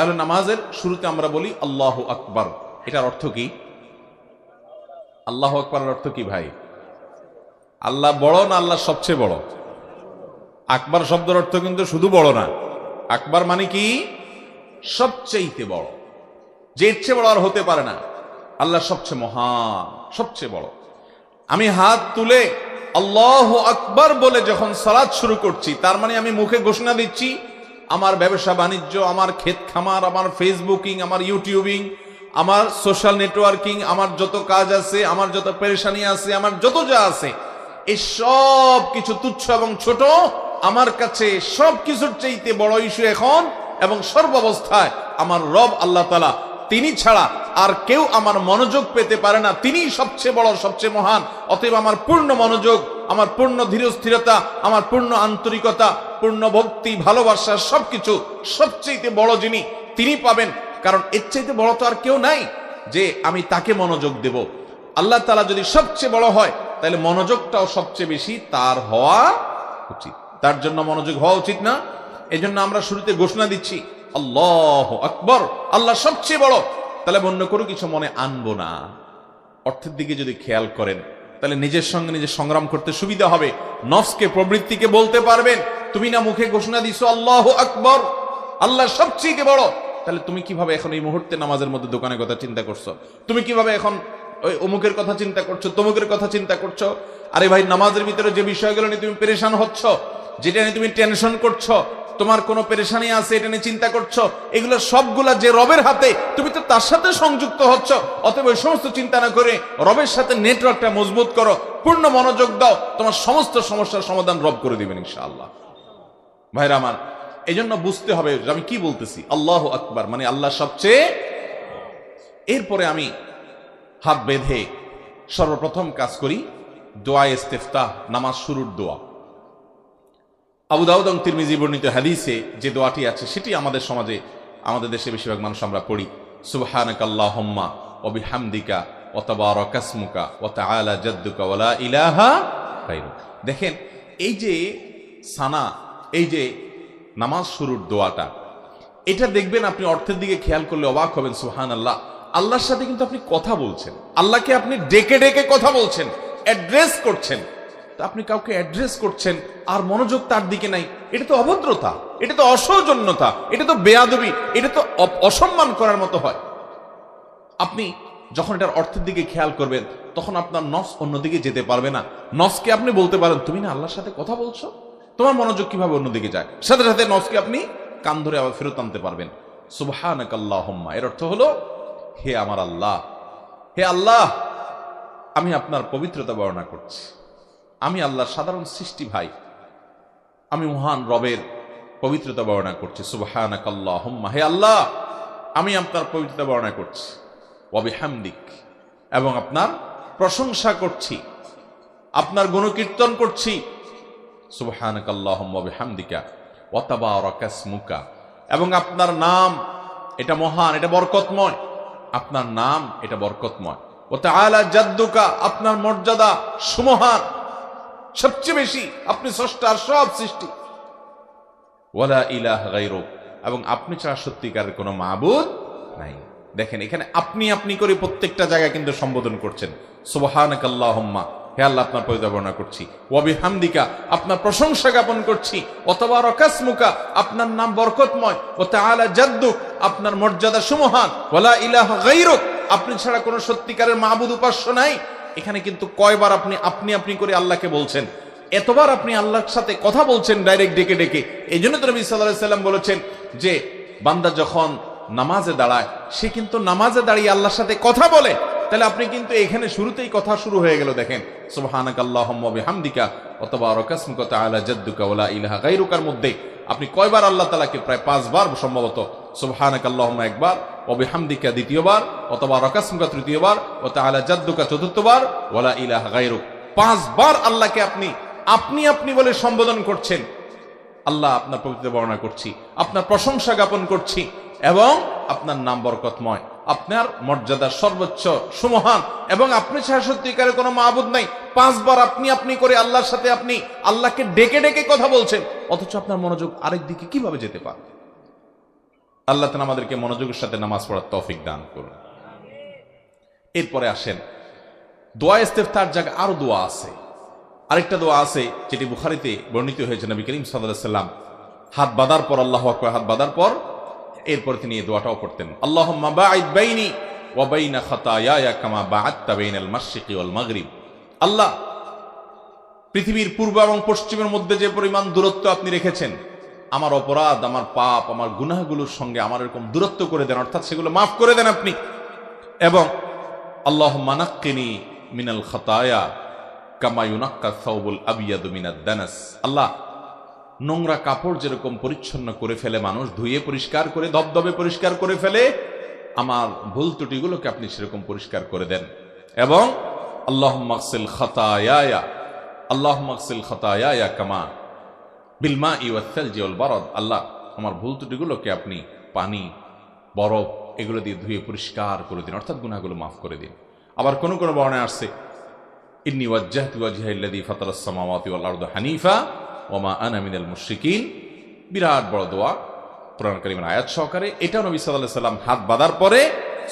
তাহলে নামাজের শুরুতে আমরা বলি আল্লাহ আকবার। এটার অর্থ কি? আল্লাহ আকবরের অর্থ কি ভাই? আল্লাহ বড় না আল্লাহ সবচেয়ে বড়? আকবার শব্দের অর্থ কিন্তু শুধু বড় না। আকবার মানে কি? সবচেয়েতে বড়। যে ইচ্ছে বড় আর হতে পারে না। আল্লাহ সবচেয়ে মহান, সবচেয়ে বড়। আমি হাত তুলে আল্লাহ আকবর বলে যখন সালাদ শুরু করছি, তার মানে আমি মুখে ঘোষণা দিচ্ছি আমার ব্যবসা বাণিজ্য, আমার ক্ষেত খামার, আমার ফেসবুকিং, আমার ইউটিউবিং, আমার সোশ্যাল নেটওয়ার্কিং, আমার যত কাজ আছে, আমার যত পেরেশানি আছে, আমার যত যা আছে এই সব কিছু তুচ্ছ এবং ছোট, আমার কাছে সব কিছুর চাইতে বড় ইস্যু এখন এবং সর্বাবস্থায় আমার রব আল্লাহ তালা তিনি ছাড়া আর কেউ আমার মনোযোগ পেতে পারে না। তিনিই সবচেয়ে বড়, সবচেয়ে মহান, অতএব আমার পূর্ণ মনোযোগ আমার পূর্ণ ধীরস্থিরতা, আমার পূর্ণ আন্তরিকতা, পূর্ণ ভক্তি, ভালোবাসা সবকিছু সবচেয়ে বড় যিনি, তিনি পাবেন। কারণ এর চাইতে বড় তো আর কেউ নাই যে আমি তাকে মনোযোগ দেব। আল্লাহ তালা যদি সবচেয়ে বড় হয়, তাহলে মনোযোগটাও সবচেয়ে বেশি তার হওয়া উচিত। তার জন্য মনোযোগ হওয়া উচিত না। এজন্য আমরা শুরুতে ঘোষণা দিচ্ছি, আল্লাহ আকবর, আল্লাহ সবচেয়ে বড়। তাহলে অন্য কোনো কিছু মনে আনব না। অর্থের দিকে যদি খেয়াল করেন তাহলে নিজের সঙ্গে নিজে সংগ্রাম করতে সুবিধা হবে। নফসকে প্রবৃত্তিকে বলতে পারবেন, তুমি না মুখে ঘোষণা দিছো, আল্লাহ আকবর আল্লাহ সবচেয়ে বড়। তাহলে তুমি কীভাবে এখন এই মুহূর্তে নামাজের মধ্যে দোকানের কথা চিন্তা করছ? তুমি কীভাবে এখন ওই অমুকের কথা চিন্তা করছ, তমুকের কথা চিন্তা করছ? আরে ভাই, নামাজের ভিতরে যে বিষয়গুলো নিয়ে তুমি পেরেশান হচ্ছ, যেটা নিয়ে তুমি টেনশন করছ তোমার কোনো পেরেশানি আছে, এটা নিয়ে চিন্তা করছ? এগুলো সবগুলা যে রবের হাতে, তুমি তো তার সাথে সংযুক্ত হচ্ছ। অতএব ওই সমস্ত চিন্তা না করে রবের সাথে নেটওয়ার্কটা মজবুত করো, পূর্ণ মনোযোগ দাও, তোমার সমস্ত সমস্যার সমাধান রব করে দিবেন ইনশাআল্লাহ। ভাইরা আমার এই জন্য বুঝতে হবে যে আমি কি বলতেছি? আল্লাহ আকবার মানে আল্লাহ সবচেয়ে এরপরে আমি হাত বেঁধে সর্বপ্রথম কাজ করি, দোয়া ইস্তেফতা নামাজ শুরুর দোয়া। আবু দাউদ এবং তিরমিজি বর্ণিত হাদিসে যে দোয়াটি আছে, সেটি আমাদের সমাজে, আমাদের দেশে বেশিরভাগ মানুষ আমরা পড়ি। সুবহানাক আল্লাহুম্মা ওয়া বিহামদিকা ওয়া তাবারাকাসমুকা ওয়া তাআলা জাদ্দুকা ওয়া লা ইলাহা দেখেন, এই যে সানা, এই যে নামাজ শুরুর দোয়াটা, এটা দেখবেন আপনি অর্থের দিকে খেয়াল করলে অবাক হবেন সুহান আল্লাহ আল্লাহর সাথে কিন্তু আপনি কথা বলছেন। আল্লাহকে আপনি ডেকে ডেকে কথা বলছেন, অ্যাড্রেস করছেন। আপনি কাউকে অ্যাড্রেস করছেন আর মনোযোগ তার দিকে নাই। এটা তো অভদ্রতা, এটা তো অসৌজন্যতা, এটা তো বেয়াদবি, এটা তো অসম্মান করার মতো হয়। আপনি যখন এটার অর্থের দিকে খেয়াল করবেন, তখন আপনার নস অন্যদিকে যেতে পারবে না। নসকে আপনি বলতে পারেন, তুমি না আল্লাহর সাথে কথা বলছো? তোমার মনোযোগ কীভাবে অন্যদিকে যায়? সাথে সাথে নসকে আপনি কান ধরে আবার ফেরত আনতে পারবেন। সুবহানাক আল্লাহুম্মা এর অর্থ হলো, হে আমার আল্লাহ, হে আল্লাহ, আমি আপনার পবিত্রতা বর্ণনা করছি। আমি আল্লাহর সাধারণ সৃষ্টি ভাই। আমি মহান রবের পবিত্রতা বর্ণনা করছি। সুবহানাক আল্লাহুম্মা হে আল্লাহ, আমি আপনার পবিত্রতা বর্ণনা করছি। ওয়াবিহামদিক এবং আপনার প্রশংসা করছি। আপনার গুণকীর্তন করছি। সুবহানাক আল্লাহুম্মা ওয়া বিহামদিকা। ওয়া তাবারাকাসমুকা এবং আপনার নাম, এটা মহান, এটা বরকতময়। আপনার নাম, এটা বরকতময়। ও তাআলা জাদ্দুকা, আপনার মর্যাদা সুমহান। সবচেয়ে বেশি আপনি স্রষ্টার সব সৃষ্টি। ওয়ালা ইলাহ গায়রুক। এবং আপনি ছাড়া সত্যিকারের কোনো মাবুদ নাই। দেখেন, এখানে আপনি আপনি করে প্রত্যেকটা জায়গায় কিন্তু সম্বোধন করছেন। সুবহানাক আল্লাহুম্মা হে আল্লাহ, আপনার পরিচয় বর্ণনা করছি। ওয়াবি হামদিকা আপনার প্রশংসা জ্ঞাপন করছি। অথবা রকাসমুকা আপনার নাম বরকতময়। ও তাআলা জাদ্দুক, আপনার মর্যাদা সুমহান। ওয়ালা ইলাহ গায়রুক, আপনি ছাড়া কোনো সত্যিকারের মাবুদ উপাস্য নাই। এখানে কিন্তু কয়বার আপনি আপনি আপনি করে আল্লাহকে বলছেন। এতবার আপনি আল্লাহর সাথে কথা বলছেন ডাইরেক্ট ডেকে ডেকে। এই জন্য তো নবী সাল্লাহ সাল্লাম বলেছেন যে, বান্দা যখন নামাজে দাঁড়ায়, সে কিন্তু নামাজে দাঁড়িয়ে আল্লাহর সাথে কথা বলে। তাহলে আপনি কিন্তু এখানে শুরুতেই কথা শুরু হয়ে গেল, দেখেন। বিহামদিকা অথবা রকাসমুকা তাআলা জাদ্দুকা ওয়ালা ইলাহা গায়রুকার মধ্যে। আপনি কয়বার আল্লাহ তাআলাকে প্রায় পাঁচবার সম্ভবত সুবহানাক আল্লাহুম্মা একবার ও বিহামদিকা দ্বিতীয়বার অথবা রকাসমুকা তৃতীয়বার ও তাআলা জাদ্দুকা চতুর্থবার ওয়ালা ইলাহা গায়রুক। পাঁচবার আল্লাহকে আপনি আপনি আপনি বলে সম্বোধন করছেন। আল্লাহ আপনার পবিত্র বর্ণনা করছি, আপনার প্রশংসা জ্ঞাপন করছি, এবং আপনার নাম বরকতময়, আপনার মর্যাদা সর্বোচ্চ, সুমহান, এবং আপনি ছাড়া সত্যিকারের কোনো মাহবুদ নাই। পাঁচবার আপনি আপনি করে আল্লাহর সাথে আপনি আল্লাহকে ডেকে ডেকে কথা বলছেন, অথচ আপনার মনোযোগ আরেক দিকে কীভাবে যেতে পারে আল্লাহ তালা আমাদেরকে মনোযোগের সাথে নামাজ পড়ার তফিক দান করুন। এরপরে আসেন, দোয়া ইস্তেফতার জায়গা আরও দোয়া আছে। আরেকটা দোয়া আছে যেটি বুখারিতে বর্ণিত হয়েছে, নবী করিম সাল্লাম হাত বাঁধার পর, আল্লাহ হাত বাঁধার পর, এরপর তিনি এই দোয়াটাও পড়তেন। আল্লাহ মাগরিব। আল্লাহ, পৃথিবীর পূর্ব এবং পশ্চিমের মধ্যে যে পরিমাণ দূরত্ব আপনি রেখেছেন আমার অপরাধ, আমার পাপ, আমার গুনাহগুলোর সঙ্গে আমার এরকম দূরত্ব করে দেন, অর্থাৎ সেগুলো মাফ করে দেন আপনি। এবং আল্লাহ মানাক্কিনি মিনাল খতায়া কামায়ুনাক্কা সাউবুল আবিয়াদু মিনাদ দানাস। আল্লাহ, নোংরা কাপড় যেরকম পরিচ্ছন্ন করে ফেলে মানুষ, ধুয়ে পরিষ্কার করে দবদবে পরিষ্কার করে ফেলে, আমার ভুল ত্রুটিগুলোকে আপনি সেরকম পরিষ্কার করে দেন। এবং আল্লাহ মাকসিল খাতায়া আল্লাহ মাকসিল খাতায়া কামা বিলমা ইউল জিওল বারদ আল্লাহ, আমার ভুল ত্রুটিগুলোকে আপনি পানি, বরফ, এগুলো দিয়ে ধুয়ে পরিষ্কার করে দিন, অর্থাৎ গুনাহগুলো মাফ করে দিন। আবার কোন কোনো বর্ণে আসছে, ইন্নি ওয়াজ্জাহতু ওয়াজহা আল্লাযী ফাতারাস সামাওয়াতি ওয়াল আরদা হানিফা ওমা আনা মিনাল মুশরিকিন। বিরাট বড় দোয়া, কোরআন আয়াত সহকারে। এটাও নবী সাল্লাল্লাহু সাল্লাম হাত বাঁধার পরে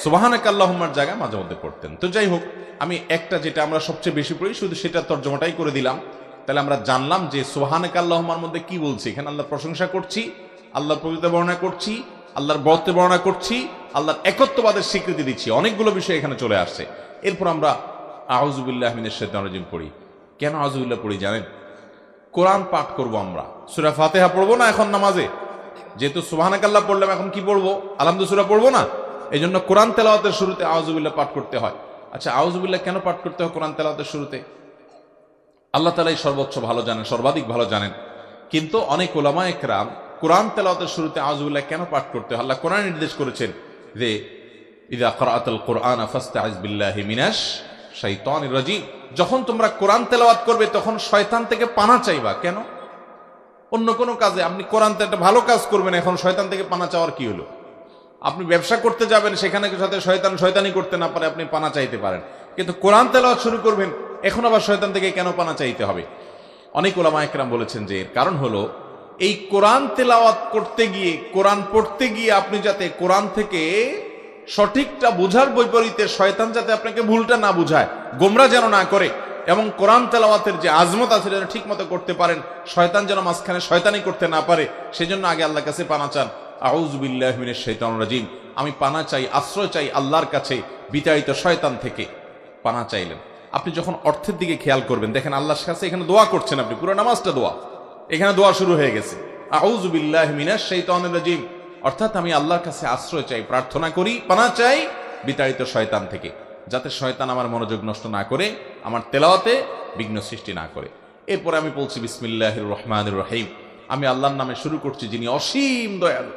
সুবহানাক আল্লাহুম্মার জায়গায় মাঝে মধ্যে পড়তেন। তো যাই হোক, আমি একটা যেটা আমরা সবচেয়ে বেশি পড়ি, শুধু সেটা তর্জমাটাই করে দিলাম। তাহলে আমরা জানলাম যে সুবহানাক আল্লাহুম্মার মধ্যে কি বলছি? এখানে আল্লাহর প্রশংসা করছি, আল্লাহর পবিত্র বর্ণনা করছি, আল্লাহর বরত্বে বর্ণনা করছি, আল্লাহর একত্ববাদের স্বীকৃতি দিচ্ছি। অনেকগুলো বিষয় এখানে চলে আসছে। এরপর আমরা আউজুবিল্লাহ মিনের শৈতানজিম পড়ি। কেন আউজুবিল্লাহ পড়ি জানেন? কোরআন পাঠ করব আমরা। সুরা ফাতেহা পড়ব না এখন নামাজে? যেহেতু সুবাহানাকাল্লাহ পড়লাম, এখন কি পড়ব? আলহামদু সুরা পড়ব না? এই জন্য কোরআন তেলাওয়াতের শুরুতে আউজুবিল্লাহ পাঠ করতে হয়। আচ্ছা আউজুবিল্লাহ কেন পাঠ করতে হয় কোরআন তেলাওয়াতের শুরুতে? আল্লাহ তালাই সর্বোচ্চ ভালো জানেন, সর্বাধিক ভালো জানেন। কিন্তু অনেক ওলামা একরাম কোরআন তেলাওয়াতের শুরুতে আউজুবিল্লাহ কেন পাঠ করতে আল্লাহ কোরআন নির্দেশ করেছেন যে ইদা করাআতাল কোরআন ফাস্তাইজ বিল্লাহি মিনাশ শাইতানির রাজিম যখন তোমরা কোরআন তেলাওয়াত করবে, তখন শয়তান থেকে পানা চাইবা। কেন? অন্য কোনো কাজে। আপনি কোরআন একটা ভালো কাজ করবেন, এখন শয়তান থেকে পানা চাওয়ার কি হলো? আপনি ব্যবসা করতে যাবেন, সেখানে সাথে শয়তান শয়তানি করতে না পারে, আপনি পানা চাইতে পারেন। কিন্তু কোরআন তেলাওয়াত শুরু করবেন এখন আবার শয়তান থেকে কেন পানা চাইতে হবে? অনেক ওলামা একরাম বলেছেন যে, এর কারণ হলো, এই কোরআন তেলাওয়াত করতে গিয়ে, কোরআন পড়তে গিয়ে আপনি যাতে কোরআন থেকে সঠিকটা বোঝার বৈপরীতে শয়তান যাতে আপনাকে ভুলটা না বুঝায়, গোমরা যেন না করে, এবং কোরআন তেলাওয়াতের যে আজমত আছে যেন ঠিক মতো করতে পারেন, শয়তান যেন মাঝখানে শয়তানি করতে না পারে, সেজন্য আগে আল্লাহর কাছে পানা চান। আউজবিল্লাহ মিনের শৈতান রাজিম। আমি পানা চাই, আশ্রয় চাই আল্লাহর কাছে, বিতাড়িত শয়তান থেকে পানা চাইলেন। আপনি যখন অর্থের দিকে খেয়াল করবেন, দেখেন আল্লাহর কাছে এখানে দোয়া করছেন আপনি, পুরো নামাজটা দোয়া। এখানে দোয়া শুরু হয়ে গেছে। অর্থাৎ আমি আল্লাহর কাছে আশ্রয় চাই, প্রার্থনা করি পানা চাই বিতাড়িত শয়তান থেকে, যাতে শয়তান আমার মনোযোগ নষ্ট না করে, আমার তেলাওয়াতে বিঘ্ন সৃষ্টি না করে। এরপরে আমি বলছি বিসমিল্লাহ রহমান রহিম। আমি আল্লাহর নামে শুরু করছি যিনি অসীম দয়ালু,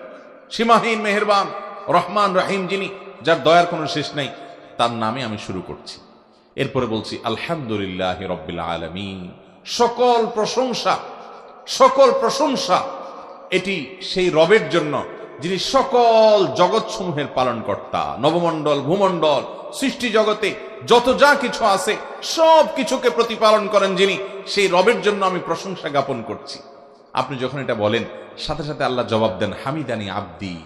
সীমাহীন মেহেরবান, রহমান রাহিম যিনি, যার দয়ার কোনো শেষ নেই, তার নামে আমি শুরু করছি। এরপরে বলছি, আলহামদুলিল্লাহ রব্বিল আলমিন। সকল প্রশংসা সকল প্রশংসা এটি সেই রবের জন্য, যিনি সকল জগৎসমূহের পালনকর্তা, নবমণ্ডল, ভূমণ্ডল, সৃষ্টি জগতে যত যা কিছু আছে, সব কিছুকে প্রতিপালন করেন যিনি, সেই রবের জন্য আমি প্রশংসা জ্ঞাপন করছি। আপনি যখন এটা বলেন, সাথে সাথে আল্লাহ জবাব দেন, হামিদানি আব্দি।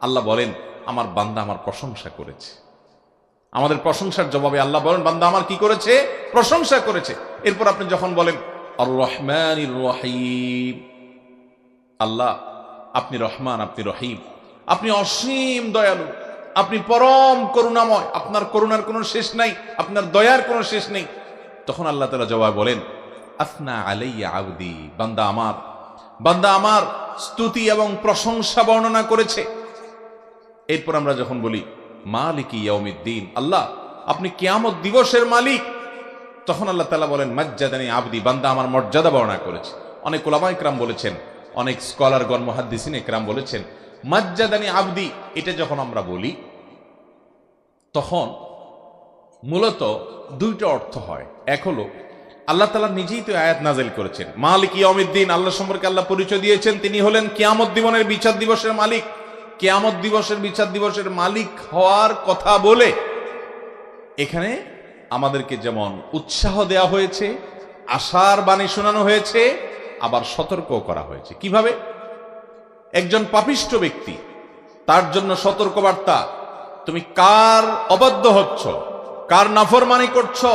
আল্লাহ বলেন, আমার বান্দা আমার প্রশংসা করেছে। আমাদের প্রশংসার জবাবে আল্লাহ বলেন, বান্দা আমার কি করেছে? প্রশংসা করেছে। এরপর আপনি যখন বলেন আর রহমান রহিম। আল্লাহ, আপনি রহমান, আপনি রহিম। আপনি অসীম দয়ালু। আপনি পরম করুণাময়। আপনার করুণার কোনো শেষ নাই, আপনার দয়ার কোনো শেষ নেই। তখন আল্লাহ তালা জবাব বলেন, আফনা আলাইয়া আবদি। বান্দা আমার বান্দা আমার স্তুতি এবং প্রশংসা বর্ণনা করেছে। এরপর আমরা যখন বলি মালিক আল্লাহ, আপনি কিয়ামত দিবসের মালিক। তখন আল্লাহ তালা বলেন, মজ্জাদানি আবদি, বান্দা আমার মর্যাদা বর্ণনা করেছে। অনেক ওলামা ইকরাম বলেছেন, অনেক স্কলারগণ, মহাদ্দিসিন একরাম বলেছেন, মজ্জাদানি আবদি, এটা যখন আমরা বলি, তখন মূলত দুইটা অর্থ হয়। এক হলো, আল্লাহ তালা নিজেই তো আয়াত নাজেল করেছেন। মালিক ইয়মিদ্দিন আল্লাহ সম্পর্কে আল্লাহ পরিচয় দিয়েছেন, তিনি হলেন কিয়ামত দিবনের বিচার দিবসের মালিক। কেয়ামত দিবসের বিচার দিবসের মালিক হওয়ার কথা বলে এখানে আমাদেরকে যেমন উৎসাহ দেয়া হয়েছে, আশার বাণী শোনানো হয়েছে, আবার সতর্ক করা হয়েছে। কীভাবে? একজন পাপিষ্ট ব্যক্তি, তার জন্য সতর্কবার্তা, তুমি কার অবাধ্য হচ্ছ? কার নাফরমানি করছ?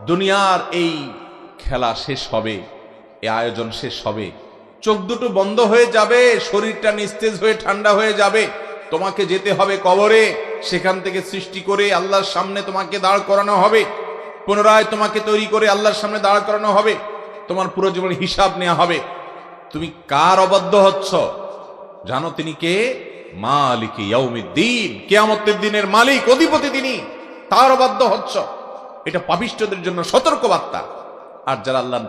দুনিয়ার এই খেলা শেষ হবে এই আয়োজন শেষ হবে। চোখ দুটো বন্ধ হয়ে যাবে, শরীরটা নিস্তেজ হয়ে ঠান্ডা হয়ে যাবে। তোমাকে যেতে হবে কবরে, সেখান থেকে সৃষ্টি করে আল্লাহর সামনে তোমাকে দাঁড় করানো হবে। পুনরায় তোমাকে তৈরি করে আল্লাহর সামনে দাঁড় করানো হবে। তোমার পুরো জীবন হিসাব নেওয়া হবে। তুমি কার অবাধ্য হচ্ছ? জানো তিনি কে? মালিক দিন কেয়ামতের দিনের মালিক, অধিপতি তিনি। তার অবাধ্য হচ্ছ। এটা পাপিষ্টদের জন্য সতর্ক বার্তা আর যারা আল্লাহ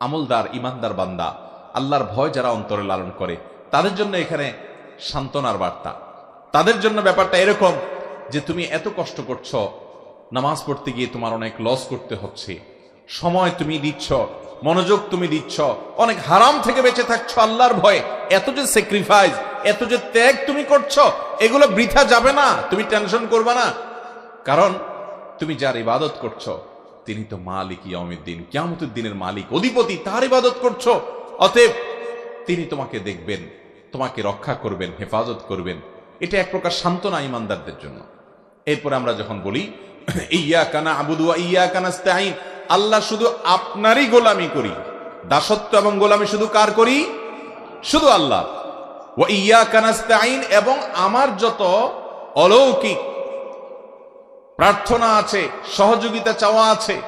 আমলদার ইমানদার বান্দা আল্লাহর ভয় যারা অন্তরে লালন করে, তাদের জন্য এখানে সান্ত্বনার বার্তা। তাদের জন্য ব্যাপারটা এরকম যে তুমি এত কষ্ট করছ, নামাজ পড়তে গিয়ে তোমার অনেক লস করতে হচ্ছে, সময় তুমি দিচ্ছ, মনোযোগ তুমি দিচ্ছ, অনেক হারাম থেকে বেঁচে থাকছো, আল্লাহর ভয়ে এত যে স্যাক্রিফাইস এত যে ত্যাগ তুমি করছ, এগুলো বৃথা যাবে না, তুমি টেনশন করবে না। কারণ তুমি যার ইবাদত করছ, তিনি তো মালিক ইয়মিদ্দিন কিয়ামতের দিনের মালিক, অধিপতি, তার ইবাদত করছ অতএব তিনি তোমাকে দেখবেন, তোমাকে রক্ষা করবেন, হেফাজত করবেন। এটা এক প্রকার সান্ত্বনা ইমানদারদের জন্য। এরপরে আমরা যখন বলি ইয়া কানা আবুদুয়া ইয়া কানাস্তাইন আল্লাহ শুধু আপনারই গোলামি করি। দাসত্ব এবং গোলামি শুধু কার করি? শুধু আল্লাহ। ও ইয়া কানাস্তাইন এবং আমার যত অলৌকিক প্রার্থনা আছে, সহযোগিতা চাওয়া আছে,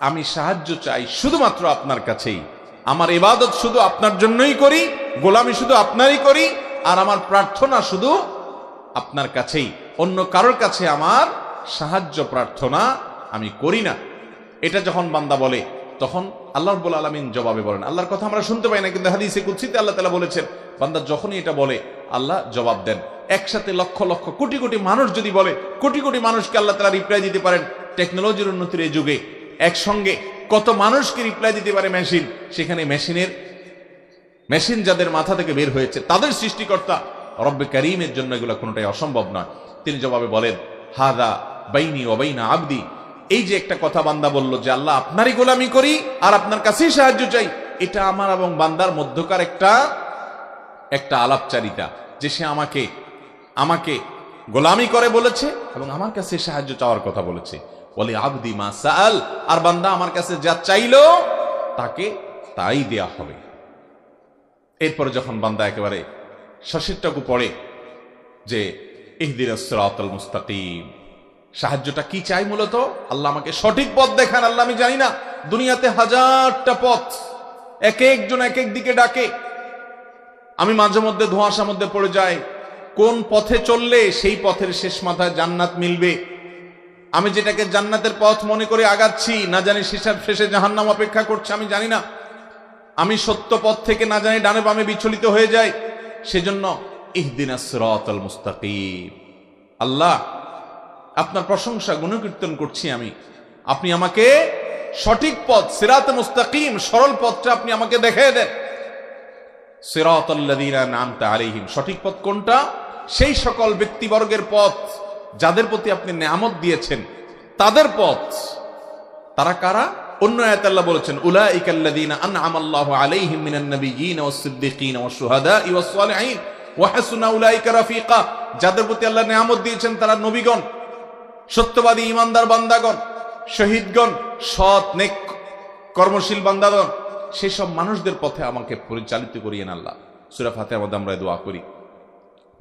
আমি সাহায্য চাই শুধুমাত্র আপনার কাছেই। আমার ইবাদত শুধু আপনার জন্যই করি, গোলামি শুধু আপনারই করি, আর আমার প্রার্থনা শুধু আপনার কাছেই। অন্য কারোর কাছে আমার সাহায্য প্রার্থনা আমি করি না। এটা যখন বান্দা বলে, তখন আল্লাহ রব্বুল আলমিন জবাবে বলেন। আল্লাহর কথা আমরা শুনতে পাই না, কিন্তু হাদিসে কুৎসিতে আল্লাহ তালা বলেছেন, বান্দা যখনই এটা বলে, আল্লাহ জবাব দেন। একসাথে লক্ষ লক্ষ, কোটি কোটি মানুষ যদি বলে, কোটি কোটি মানুষকে আল্লাহ তালা রিপ্লাই দিতে পারেন টেকনোলজির উন্নতির এই যুগে একসঙ্গে কত মানুষকে রিপ্লাই দিতে পারে মেশিন সেখানে মেশিনের মেশিন যাদের মাথা থেকে বের হয়েছে, তাদের সৃষ্টিকর্তা রব্বে করিমের জন্য এগুলো কোনোটাই অসম্ভব নয়। তিনি জবাবে বলেন, হাদা বাইনি ওবাইনা আবদি। এই যে একটা কথা বান্দা বলল যে, আল্লাহ আপনারই গোলামি করি আর আপনার কাছেই সাহায্য চাই। এটা আমার এবং বান্দার মধ্যকার একটা একটা আলাপচারিতা যে সে আমাকে আমাকে গোলামি করে বলেছে এবং আমার কাছে সাহায্য চাওয়ার কথা বলেছে। বলে আবদি মা সাল আর বান্দা আমার কাছে যা চাইলো, তাকে তাই দেয়া হবে। এরপরে যখন বান্দা একেবারে শশীরটাকু পড়ে যে ইহদির সিরাতাল মুস্তাকিম সাহায্যটা কি চাই মূলত? আল্লাহ আমাকে সঠিক পথ দেখান, আল্লাহ আমি জানি না। দুনিয়াতে হাজারটা পথ, এক একজন এক এক দিকে ডাকে। আমি মাঝে মধ্যে ধোঁয়াশার মধ্যে পড়ে যাই। কোন পথে চললে সেই পথের শেষ মাথায় জান্নাত মিলবে? আমি যেটাকে জান্নাতের পথ মনে করে আগাচ্ছি, না জানি শেষার শেষে জাহান্নাম অপেক্ষা করছে, আমি জানি না। আমি সত্য পথ থেকে না জানি ডানে বামে বিচলিত হয়ে যাই। সেজন্য ইহদিনা সিরাতাল মুস্তাকিম। আল্লাহ, আপনার প্রশংসা, গুণকীর্তন করছি আমি। আপনি আমাকে সঠিক পথ, সিরাত মুস্তাকিম, সরল পথটা আপনি আমাকে দেখিয়ে দেন। সিরাতাল্লাযীনা নামতা আলাইহিম। সঠিক পথ কোনটা? সেই সকল ব্যক্তিবর্গের পথ। যাদের প্রতি আপনি নেয়ামত দিয়েছেন, তাদের পথ। তারা কারা? অন্য আয়াত আল্লাহ বলেছেন উলাইকাল্লাযীনা আন'আমা আল্লাহু আলাইহিম মিনান নাবিয়্যিন ওয়াস সিদ্দিকিন ওয়াস শুহাদা'i ওয়াস সালিহিন। ওয়া হাসুনা উলাইকা রাফিকা। যাদের প্রতি আল্লাহ নেয়ামত দিয়েছেন, তারা নবীগণ, সত্যবাদী ইমানদার বান্দাগণ, শহীদগণ, সৎ, নেক, কর্মশীল বান্দাগণ, সেসব মানুষদের পথে আমাকে পরিচালিত করিয়েন আল্লাহ। সূরা ফাতিহার মধ্যে আমরা দোয়া করি।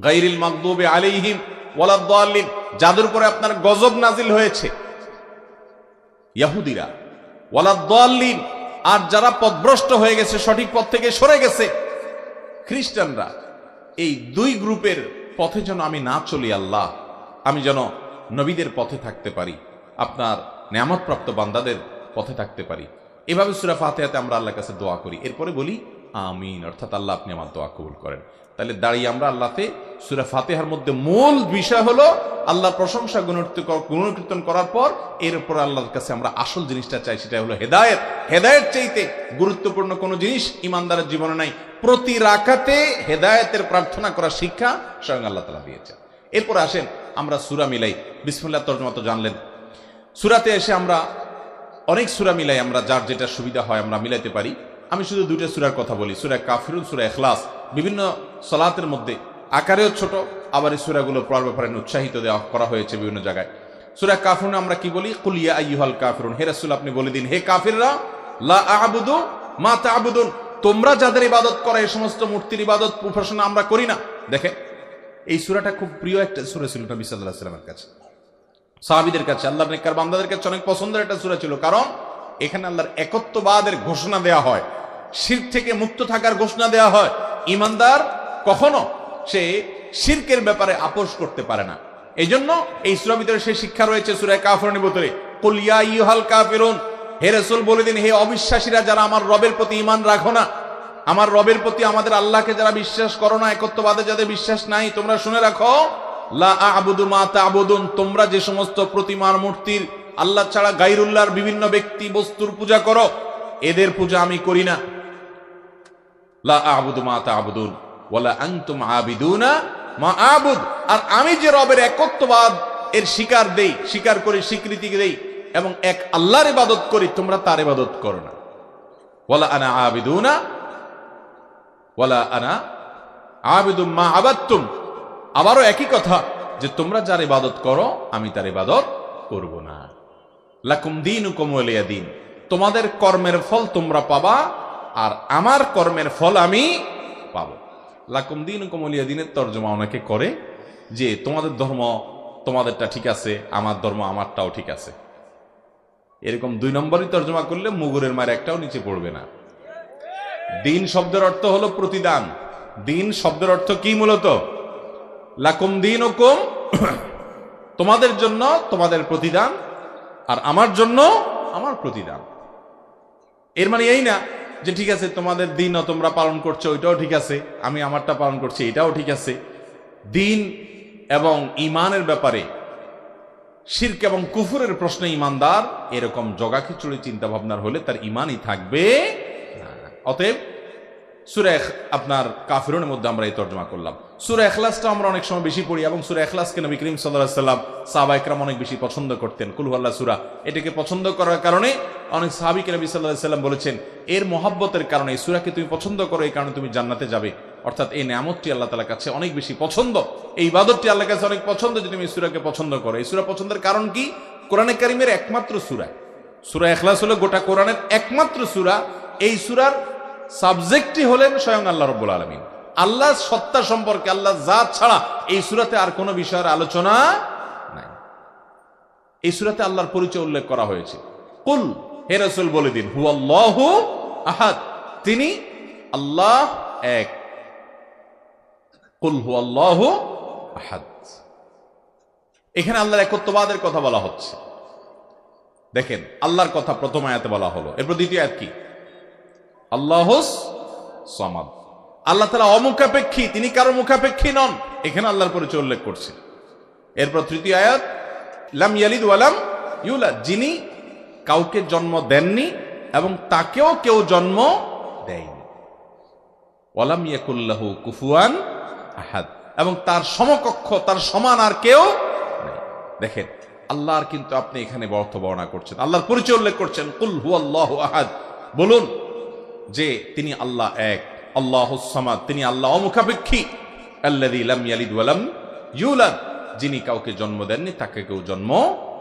গাইরিল মাগদুবি আলাইহিম ওয়ালাদ-দাল্লিন যাদের উপরে আপনার গজব নাজিল হয়েছে। ইয়াহুদিরা ওয়ালাদ্দাল্লিন আর যারা পথভ্রষ্ট হয়ে গেছে, সঠিক পথ থেকে সরে গেছে, খ্রিস্টানরা, এই দুই গ্রুপের পথে যেন আমি না চলি আল্লাহ, আমি যেন নবীদের পথে থাকতে পারি, আপনার নেয়ামতপ্রাপ্ত বান্দাদের পথে থাকতে পারি। এভাবে সুরা ফাতেহাতে আমরা আল্লাহর কাছে দোয়া করি। এরপরে বলি, আমিন। অর্থাৎ আল্লাহ আপনি আমার দোয়া কবুল করেন। তাহলে দাঁড়িয়ে আমরা আল্লাহতে, সুরা ফাতেহার মধ্যে মূল বিষয় হলো আল্লাহর প্রশংসা গুণকীর্তন করার পর এর উপর আল্লাহর কাছে আমরা আসল জিনিসটা চাই সেটা হলো হেদায়েত। হেদায়েত চাইতে গুরুত্বপূর্ণ কোনো জিনিস ইমানদারের জীবনে নাই। প্রতি রাকাতে হেদায়েতের প্রার্থনা করার শিক্ষা স্বয়ং আল্লাহ তালা দিয়েছেন। এরপর আসেন আমরা সুরা মিলাই। বিসমুল্লাহ তর্জমা তো জানলেন। সুরাতে এসে আমরা অনেক সুরা মিলাই আমরা, যার যেটা সুবিধা হয় আমরা মিলাইতে পারি। আমি শুধু দুইটা সুরার কথা বলি, সুরা কাফিরুন, সুরা এখলাস বিভিন্ন সলাতের মধ্যে, আকারেও ছোট, আবার এই সুরাগুলো পড়ার ব্যাপারে উৎসাহিত দেওয়া করা হয়েছে বিভিন্ন জায়গায়। সুরা কাফরুন আমরা কি বলি? কুলিয়া আইয়ুহাল কাফিরুন। হে রাসূল, আপনি বলে দিন, হে কাফিররা, লা আবুদু মা তা'বুদুন। তোমরা যাদের ইবাদত করে, এই সমস্ত মূর্তির ইবাদত উপাসনা আমরা করি না। দেখে এই সুরাটা খুব প্রিয় একটা সূরা ছিল নবী সাল্লাল্লাহু আলাইহি ওয়াসাল্লামের কাছে। সাহাবিদের কাছে, আল্লাহর নেককার বান্দাদের কাছে অনেক পছন্দের একটা সূরা ছিল। কারণ, এখানে আল্লাহর একত্ববাদের ঘোষণা দেয়া হয়। শিরক থেকে মুক্ত থাকার ঘোষণা দেয়া হয়। ইমানদার কখনো সে শিরকের ব্যাপারে আপোষ করতে পারে না। এই জন্য এই সূরার ভিতরে সেই শিক্ষা রয়েছে সূরা কাফরুনের ভিতরে কুল ইহাল কাফিরুন, হে রাসূল বলে দিন, হে অবিশ্বাসীরা যারা আমার রবের প্রতি ঈমান রাখো না, আমার রবের প্রতি আমাদের আল্লাহকে যারা বিশ্বাস করো না, একত্ববাদে যাদের বিশ্বাস নাই, তোমরা শুনে রাখো তোমরা যে সমস্ত প্রতিমার মূর্তির, আল্লাহ ছাড়া গাইরুল্লাহর বিভিন্ন ব্যক্তি বস্তুর পূজা করো, এদের পূজা আমি করি না। আর আমি যে রবের একত্ববাদ, এর স্বীকার দেই স্বীকার করে, স্বীকৃতি দেই, এবং এক আল্লাহর ইবাদত করি, তোমরা তার ইবাদত করো না। ওয়ালা আনা আবিদুনা ওয়ালা আনা আবিদুম মা আবারও একই কথা, যে তোমরা যার ইবাদত করো, আমি তার ইবাদত করব না। লাকুম দিন ওয়ালিয়া দিন। তোমাদের কর্মের ফল তোমরা পাবা আর আমার কর্মের ফল আমি পাবো। লাকুম দিন ওয়ালিয়া দিনের তর্জমা অনেকে করে যে, তোমাদের ধর্ম তোমাদেরটা ঠিক আছে, আমার ধর্ম আমারটাও ঠিক আছে। এরকম দুই নম্বরই তর্জমা করলে মুগুরের মার একটাও নিচে পড়বে না। দিন শব্দের অর্থ হলো প্রতিদান। দিন শব্দের অর্থ কি মূলত? লাকুম দিন হুকুম তোমাদের জন্য তোমাদের প্রতিদান, আর আমার জন্য আমার প্রতিদান। এর মানে এই না যে ঠিক আছে, তোমাদের দিনও তোমরা পালন করছ, ওইটাও ঠিক আছে, আমি আমারটা পালন করছি, এটাও ঠিক আছে। দিন এবং ইমানের ব্যাপারে শির্ক এবং কুফুরের প্রশ্নে ইমানদার এরকম জগা খিচুড়ি চিন্তা ভাবনার হলে তার ইমানই থাকবে অতএব সুরেখ আপনার কাফিরনের মধ্যে আমরা এই তর্জমা করলাম। সুরে এখলাসটা আমরা অনেক সময় বেশি পড়ি এবং সুরা এখলাসকে নবী করিম সাল্লাহ সাল্লাম অনেক বেশি পছন্দ করতেন। কুলহুল্লাহ সুরা। এটাকে পছন্দ করার কারণে অনেক সাহাবিকে নবী সাল্লাহ সাল্লাম বলেছেন, এর মহাব্বতের কারণে এই সুরাকে তুমি পছন্দ করো, এই কারণে তুমি জান্নাতে যাবে। অর্থাৎ এই নামতটি আল্লাহ তালার কাছে অনেক বেশি পছন্দ। এই ইবাদতটি আল্লাহ কাছে অনেক পছন্দ যে তুমি এই সুরাকে পছন্দ করো। এই সুরা পছন্দের কারণ কি? কোরআনে কারিমের একমাত্র সুরা। সুরা এখলাস হলো গোটা কোরআনের একমাত্র সুরা। এই সুরার সাবজেক্টটি হলেন স্বয়ং আল্লাহ রব্বুল আলমিন। আল্লাহ সত্তা সম্পর্কে আল্লাহ জাত ছাড়া এই সুরাতে আর কোনো বিষয়ের আলোচনা নাই। এই সুরাতে আল্লাহর পরিচয় উল্লেখ করা হয়েছে। কুল, হে রসুল বলে দিন হু আল্লাহ আহাদ। তিনি, আল্লাহ এক। কুল হু আল্লাহ আহাদ। এখানে আল্লাহর একত্ববাদের কথা বলা হচ্ছে। দেখেন, আল্লাহর কথা প্রথম আয়াতে বলা হলো। এরপর দ্বিতীয় আয়াত কি? আল্লাহ সমাদ। আল্লাহ তালা অমুখাপেক্ষী, তিনি কারও মুখাপেক্ষী নন। এখানে আল্লাহর পরিচয় উল্লেখ করছে। এরপর তৃতীয় আয়াত, লাম ইয়ালিদ ওয়ালাম ইউলাদ, যিনি কাউকে জন্ম দেননি এবং তাকেও কেউ জন্ম দেয়নি। ওয়ালাম ইয়াকুল্লাহু কুফুয়ান আহাদ, এবং তার সমকক্ষ, তার সমান আর কেউ নেই। দেখেন আল্লাহর কিন্তু আপনি এখানে অর্থ বর্ণনা করছেন। আল্লাহর পরিচয় উল্লেখ করছেন, কুল হু আল্লাহ আহাদ বলুন যে তিনি আল্লাহ এক। আল্লাহ সামাদ, তিনি আল্লাহ অমুখাপেক্ষী আল্লাদি লাম ইয়ালিদ ওয়ালাম ইউলাদ। যিনি কাউকে জন্ম দেননি, তাকে কেউ জন্ম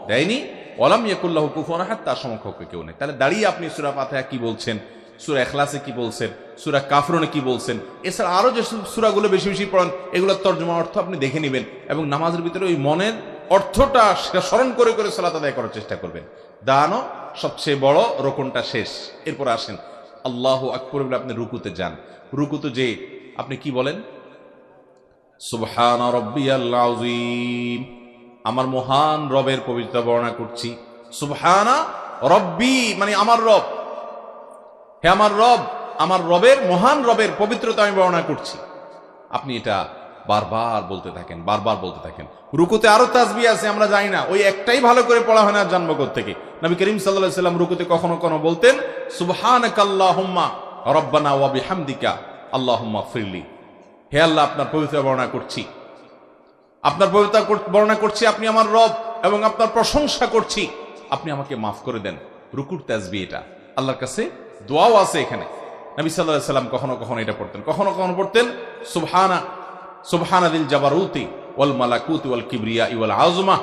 দেয়নি। ওয়ালাম ইয়াকুল্লাহ কুফুয়ান আহাদ, তার সমকক্ষ কেউ নেই। তাহলে দাঁড়িয়ে আপনি সূরা ফাতিহা কি বলছেন? সূরা ইখলাসে কি বলছেন? সূরা কাফরুনে কি বলছেন? এছাড়া আরও যে সূরাগুলো বেশি বেশি পড়েন, এগুলোর তর্জমা অর্থ আপনি দেখে নেবেন এবং নামাজের ভিতরে ওই মনের অর্থটা সেটা স্মরণ করে করে সালাত আদায় করার চেষ্টা করবেন। দানো সবচেয়ে বড় রোকনটা শেষ। এরপর আসেন আল্লাহ আকবর বলে আপনি রুকুতে যান। রুকুতে যে, আপনি কি বলেন? সুবহান আমার মহান রবের পবিত্রতা বর্ণনা করছি। সুবহানা রব্বি মানে আমার রব। হে আমার রব, আমার রবের মহান রবের পবিত্রতা আমি বর্ণনা করছি। আপনি এটা বারবার বলতে থাকেন, বারবার বলতে থাকেন। রুকুতে আরও তাজবি আছে, আমরা জানি না। ওই একটাই ভালো করে পড়া হয় না জন্ম থেকে নবী করিম সাল্লাহ সাল্লাম রুকুতে কখনো কখনো বলতেন সুবহানাক আল্লাহুম্মা রব্বানা ওয়া বিহামদিকা, আল্লাহুম্মা ফিরলি হে আল্লাহ, আপনার পবিত্র বর্ণনা করছি। আপনার পবিত্র বর্ণনা করছি আপনি আমার রব এবং আপনার প্রশংসা করছি। আপনি আমাকে মাফ করে দেন। রুকুর তাজবি এটা। আল্লাহর কাছে দোয়াও আছে এখানে। নবী সাল্লাহ সাল্লাম কখনো কখনো এটা পড়তেন। কখনো কখনো পড়তেন, সুবহানা সুবহানাদিল জাবারুতি ওয়াল মালাকুতি ওয়াল কিবরিয়া ইওয়াল আজমা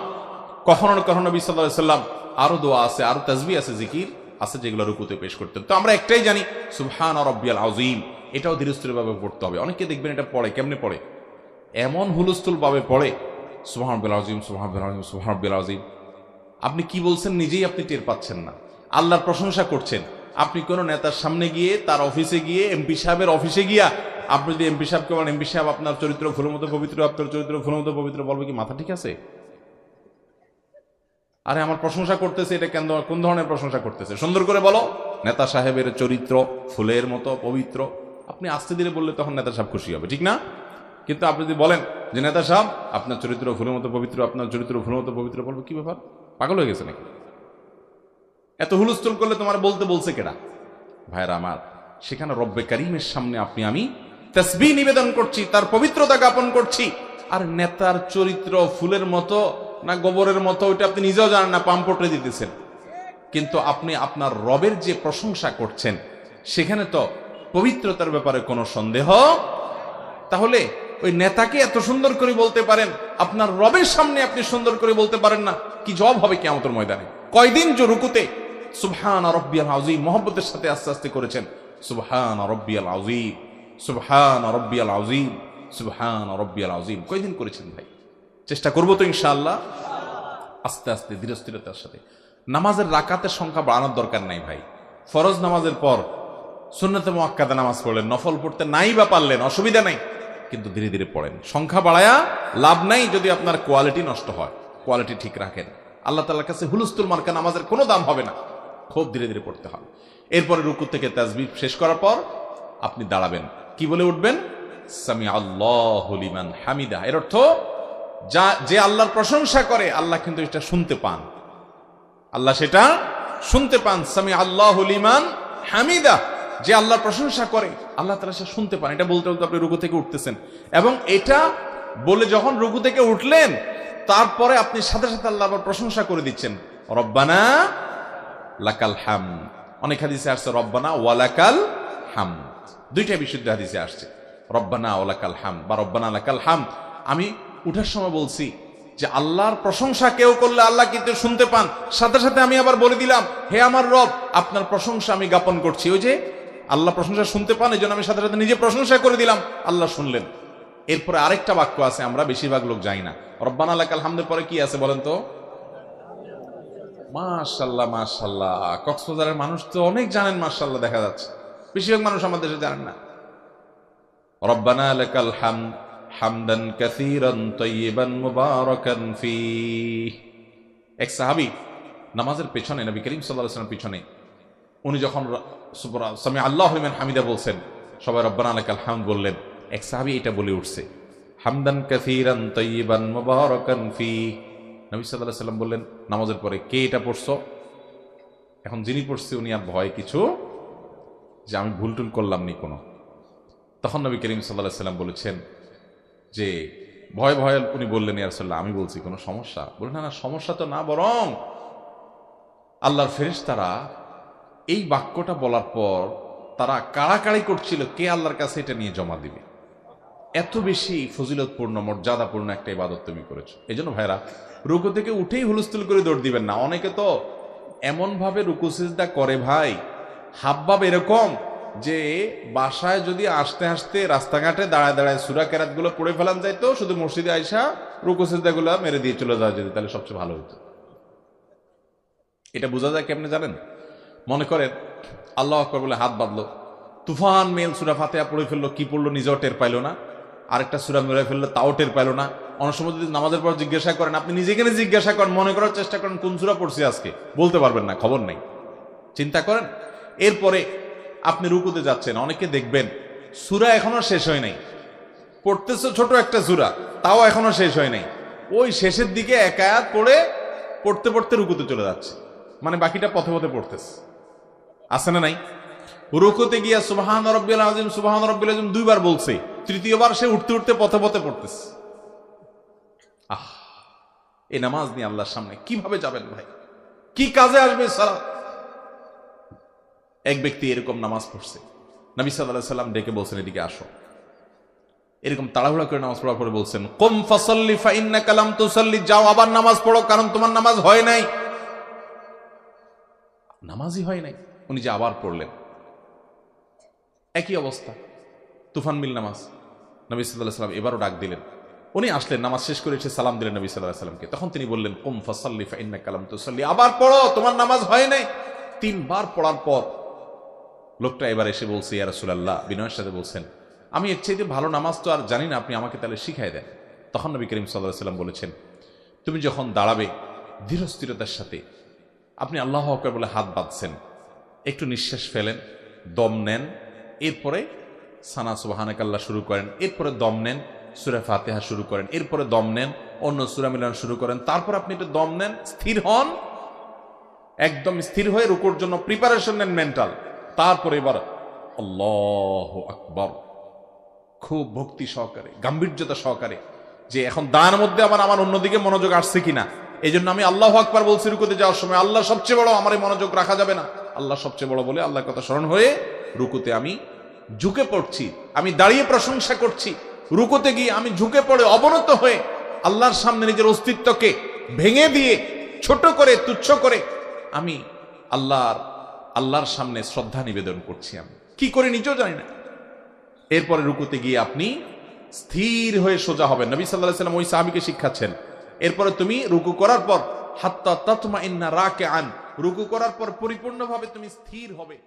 কখনো না কখনো নবী আলাইহি সাল্লাম আরও দোয়া আছে, আরও তাসবিহ আছে, জিকির আছে যেগুলো রুকুতে পেশ করতেন তো আমরা একটাই জানি, সুবহান রব্বিয়াল আযীম। এটাও ধীরস্থির ভাবে পড়তে হবে। অনেকে দেখবেন এটা পড়ে, কেমনে পড়ে? এমন হুলস্থুল ভাবে পড়ে সুবহান বিল আযীম সুবহান বিল আযীম সুবহান বিল আযীম। আপনি কি বলছেন নিজেই আপনি টের পাচ্ছেন না। আল্লাহর প্রশংসা করছেন। আপনি কোন নেতার সামনে গিয়ে, তার অফিসে গিয়ে, এমপি সাহেবের অফিসে গিয়া আপনি যদি এমপি সাহেবকে বলেন, এমপি সাহেব, আপনার চরিত্র মতো পবিত্র, আপনার চরিত্র ফুলের মতো পবিত্র, বলবে কি, মাথা ঠিক আছে? আরে, আমার প্রশংসা করতেছে, এটা কেন, কোন ধরনের প্রশংসা করতেছে? সুন্দর করে বলো, নেতা সাহেবের চরিত্র ফুলের মতো পবিত্র। আপনি আস্তে ধীরে বললে তখন নেতা সাহেব খুশি হবে, ঠিক না? কিন্তু আপনি যদি বলেন যে, নেতা সাহেব, আপনার চরিত্র ফুলের মতো পবিত্র, আপনার চরিত্র ফুলের মতো পবিত্র বলব কি ব্যাপার? পাগল হয়ে গেছে নাকি? এত হুলস্থুল করলে তোমার বলতে বলছে কেডা? ভাইরা আমার, সেখানে রব্বে করিমের সামনে আপনি, আমি তসবি নিবেদন করছি, তার পবিত্রতা জ্ঞাপন করছি। আর নেতার চরিত্র ফুলের মতো না গোবরের মতো, ওইটা আপনি নিজেও জানেন না পাম্পটে দিতেছেন। কিন্তু আপনি আপনার রবের যে প্রশংসা করছেন, সেখানে তো পবিত্রতার ব্যাপারে কোনো সন্দেহ? তাহলে ওই নেতাকে এত সুন্দর করে বলতে পারেন, আপনার রবের সামনে আপনি সুন্দর করে বলতে পারেন না, কি জব হবে কেমতর ময়দানে? কয়দিন যে রুকুতে? সুবহান রব্বিয়াল আযীম, মোহব্বতের সাথে আস্তে আস্তে করেছেন, সুবহান রব্বিয়াল আযীম। সুবহান রব্বিয়াল আযীম, সুবহান রব্বিয়াল আযীম। কয়দিন করেছেন ভাই? চেষ্টা করব তো ইনশাআল্লাহ। আস্তে আস্তে, ধীরস্থিরতার সাথে। নামাজের রাকাতের সংখ্যা বাড়ানোর দরকার নাই ভাই। ফরজ নামাজের পর সুন্নতে মোয়াক্কাদা নামাজ পড়লেন, নফল পড়তে নাই বা পারলেন, অসুবিধা নাই। কিন্তু ধীরে ধীরে পড়েন। সংখ্যা বাড়ায়া লাভ নাই যদি আপনার কোয়ালিটি নষ্ট হয়। কোয়ালিটি ঠিক রাখেন। আল্লাহ তালার কাছে হুলুস্তুল মার্কা নামাজের কোনো দাম হবে না। খুব ধীরে ধীরে পড়তে হবে। এরপরে রুকু থেকে তাজবি শেষ করার পর আপনি দাঁড়াবেন। কি বলে উঠবেন? সামি হামিদা। এর অর্থ, যা, যে আল্লাহর প্রশংসা করে, আল্লাহ কিন্তু এটা শুনতে পান। আল্লাহ সেটা শুনতে পান। সামি আল্লাহ লিমান হামিদা। যে আল্লাহর প্রশংসা করে, আল্লাহ তারা সে শুনতে পান। এটা বলতে বলতে আপনি রুকু থেকে উঠতেছেন। এবং এটা বলে যখন রুকু থেকে উঠলেন, তারপরে আপনি সাথে সাথে আল্লাহ আবার প্রশংসা করে দিচ্ছেন। রব্বানা লাকাল হাম। অনেক হাদিসে আসছে, রব্বানা ওয়ালাকাল হাম। দুইটা বিশুদ্ধ হাদিসে আসছে। রব্বানা ওয়ালাকাল হাম বা রব্বানা লাকাল হাম আমি উঠার সময় বলছি যে আল্লাহর প্রশংসা কেউ করলে আল্লাহ কিন্তু শুনতে পান। সাথে সাথে আমি আবার বলে দিলাম, হে আমার রব, আপনার প্রশংসা আমি জ্ঞাপন করছি। ওই যে আল্লাহ প্রশংসা শুনতে পান এই জন্য আমি সাথে সাথে নিজে প্রশংসা করে দিলাম, আল্লাহ শুনলেন। এরপরে আরেকটা বাক্য আছে, আমরা বেশিরভাগ লোক যাই না। রব্বানা লাকাল হামদের পরে কি আছে বলেন তো? মাশাল্লাহ মাশাল্লাহ, কক্সবাজারের মানুষ তো অনেক জানেন, মাশাল্লাহ, দেখা যাচ্ছে। বেশিরভাগ মানুষ আমাদের দেশে জানেন না। রব্বানা লাকাল হাম হামদান কাসীরান তাইয়িবান মুবারাকান ফি এক সাহাবী নামাজের পেছনে, নবী করিম সাল্লাল্লাহু আলাইহি ওয়াসাল্লাম পিছনে, উনি যখন সামি আল্লাহ লিমান হামিদা বলছেন, সবাই রব্বানা লাকাল হামদ বললেন, এক সাহাবী এটা বলে উঠছে, হামদান কাসীরান তাইয়িবান মুবারাকান ফি নবী আলাইহি সাল্লাম বললেন, নামাজের পরে কে এটা পড়ছো? এখন যিনি পড়ছে উনি আর ভয় কিছু যে আমি ভুল টুল করলাম নি কোনো। তখন নবী করিম সাল্লাহ সাল্লাম বলেছেন যে, ভয় ভয় উনি বললেন ইয়ারসাল্লাহ আমি বলছি কোনো সমস্যা? বললেন, না না, সমস্যা তো না, বরং আল্লাহর ফেরেশতারা এই বাক্যটা বলার পর তারা কাড়াকাড়ি করছিল, কে আল্লাহর কাছে এটা নিয়ে জমা দিবে? এত বেশি ফজিলতপূর্ণ, মর্যাদাপূর্ণ একটা ইবাদত তুমি করেছ। এই জন্য ভাইরা রুকু থেকে উঠেই হুলস্থুল করে দৌড় দিবেন না। অনেকে তো এমনভাবে রুকু সিজদা করে ভাই হাবভাব এরকম যে বাসায় যদি আসতে আসতে রাস্তাঘাটে দাঁড়ায় দাঁড়ায় সুরা কেরাতগুলো পড়ে ফেলান যাইতো, শুধু মসজিদে আইসা রুকু সিজদা গুলো মেরে দিয়ে চলে যাওয়া যেত, তাহলে সবচেয়ে ভালো হতো এটা বোঝা যায় কেমনে জানেন? মনে করেন, আল্লাহ আকবর বলে হাত বাঁধলো, তুফান মেল সুরা ফাতেহা পড়ে ফেলল, কি পড়ল নিজেও টের পাইলো না। আরেকটা সুরা মেরে ফেলল, তাও টের পাইলো না। অনেক সময় যদি নামাজের পর জিজ্ঞাসা করেন, আপনি নিজেকে জিজ্ঞাসা করেন, মনে করার চেষ্টা করেন, কোন সুরা পড়ছি আজকে? বলতে পারবেন না, খবর নেই। চিন্তা করেন এরপরে আপনি রুকুতে যাচ্ছেন, অনেকে দেখবেন সুরা এখনও শেষ হয় নাই। পড়তেছ ছোট একটা সুরা, তাও এখনও শেষ হয় নাই। ওই শেষের দিকে একায়াত পড়ে পড়তে পড়তে রুকুতে চলে যাচ্ছে। মানে বাকিটা পথে পথে পড়তেছে। আছে না নাই? রুকুতে গিয়া সুবাহান রব্বিল আজিম সুবাহান রব্বিল আজিম দুইবার বলছে, তৃতীয়বার সে উঠতে উঠতে পথে পথে পড়তেছে। আহ, এই নামাজ নিয়ে আল্লাহর সামনে কীভাবে যাবেন ভাই? কি কাজে আসবে সারা এক ব্যক্তি এরকম নামাজ পড়ছে। নবী সাল্লাহ সাল্লাম ডেকে বলছেন, এদিকে আসো। এরকম তাড়াহুড়া করে নামাজ পড়ার পরে বলছেন, কম ফাসল্লি ফাইন্না কালাম তুসাল্লি। যাও, আবার নামাজ পড়ো, কারণ তোমার নামাজ হয় নাই। নামাজই হয় নাই। উনি যে আবার পড়লেন। একই অবস্থা। তুফান মিল নামাজ। নবী সাল্লাহ সাল্লাম এবারও ডাক দিলেন। উনি আসলেন, নামাজ শেষ করে এসে সালাম দিলেন নবী সাল্লাহ সাল্লামকে। তখন তিনি বললেন, কুম ফাসাল্লি ফাইন্না কালাম তুসাল্লি। আবার পড়ো, তোমার নামাজ হয় নাই। তিনবার পড়ার পর লোকটা এবার এসে বলছে, ইয়া রাসূলুল্লাহ। বিনয়ের সাথে বলছেন, আমি এর চাইতে ভালো নামাজ তো আর জানি না, আপনি আমাকে তাহলে শিখাই দেন। তখন নবী করিম সাল্লাহ সাল্লাম বলেছেন, তুমি যখন দাঁড়াবে ধীরস্থিরতার সাথে, আপনি আল্লাহ আকবর বলে হাত বাঁধছেন, একটু নিঃশ্বাস ফেলেন, দম নেন, এরপরে সানা সুবাহানাকাল্লাহ শুরু করেন, এরপরে দম নেন, সুরা ফাতেহা শুরু করেন, এরপরে দম নেন, অন্য সুরা মিলান শুরু করেন, তারপর আপনি একটু দম নেন, স্থির হন, একদম স্থির হয়ে রুকুর জন্য প্রিপারেশন নেন মেন্টাল তারপরে এবার আল্লাহ আকবর, খুব ভক্তি সহকারে, গাম্ভীর্যতা সহকারে, যে এখন দাঁড়ার মধ্যে আবার আমার অন্যদিকে মনোযোগ আসছে কিনা এই জন্য আমি আল্লাহ আকবার বলছি রুকুতে যাওয়ার সময়, আল্লাহ সবচেয়ে বড় আমার এই মনোযোগ রাখা যাবে না। আল্লাহ সবচেয়ে বড় বলে আল্লাহর কথা স্মরণ হয়ে রুকুতে আমি ঝুঁকে পড়ছি, আমি দাঁড়িয়ে প্রশংসা করছি। রুকুতে গিয়ে আমি ঝুঁকে পড়ে অবনত হয়ে আল্লাহর সামনে নিজের অস্তিত্বকে ভেঙে দিয়ে, ছোট করে, তুচ্ছ করে আমি আল্লাহর আল্লাহর সামনে শ্রদ্ধা নিবেদন করছি আমি। কি করে নিজেও জানি না। এরপরে রুকুতে গিয়ে আপনি স্থির হয়ে সোজা হবেন। নবী সাল্লাহ সাল্লাম ওই সাহাবিকে শিক্ষাচ্ছেন। এরপরে তুমি রুকু করার পর, হাত্তা তৎমা ইন্না রাকে আন রুকু করার পর পরিপূর্ণভাবে তুমি স্থির হবে।